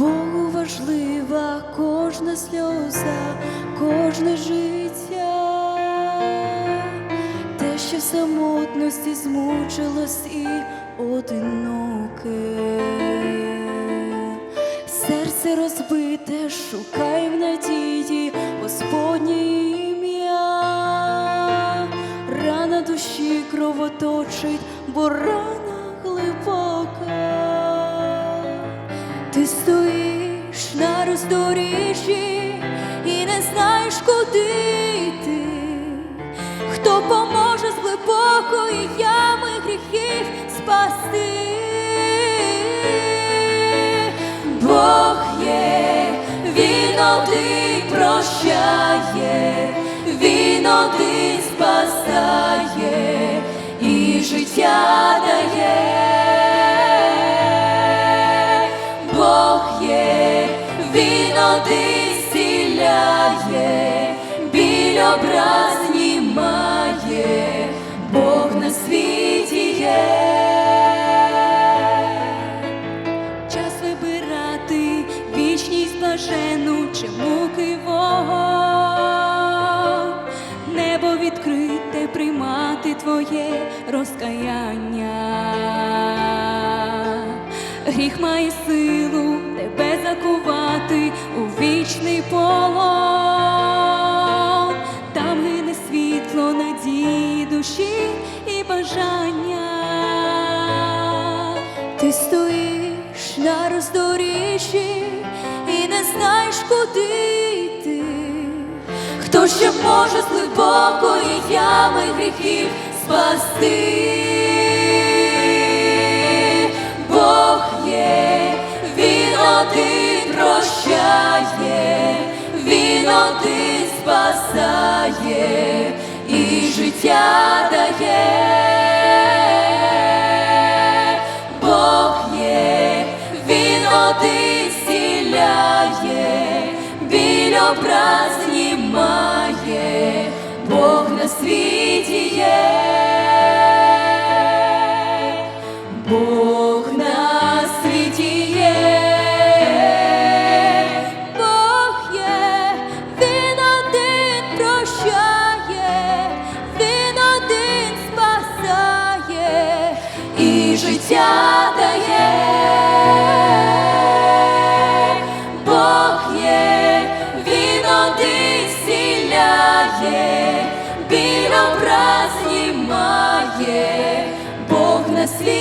Богові важлива кожна сльоза, кожне життя, те, що в самотності змучилось і одиноке, серце розбите, шукай в надії Господнє ім'я, рана душі кровоточить, бо рана глибока. Ти стоїш на роздоріжжі і не знаєш, куди йти. Хто поможе з глибокої ями гріхів спасти? Бог є, він один прощає, він один спасає і життя дає. Він один зціляє, біль образ знімає, Бог на світі є. Час вибирати вічність блажену чи муки вогонь. Небо відкрите приймати твоє розкаяння. Гріх має силу вічний полон. Там гине світло надії душі і бажання. Ти стоїш на роздоріжжі і не знаєш, куди йти. Хто ще може з глибокої ями гріхів спасти? Він ти спасає і життя дає. Бог є, він один зціляє, біль образ знімає, Бог на світі життя дає. Бог є, він один зціляє, біль образ Бог на світі.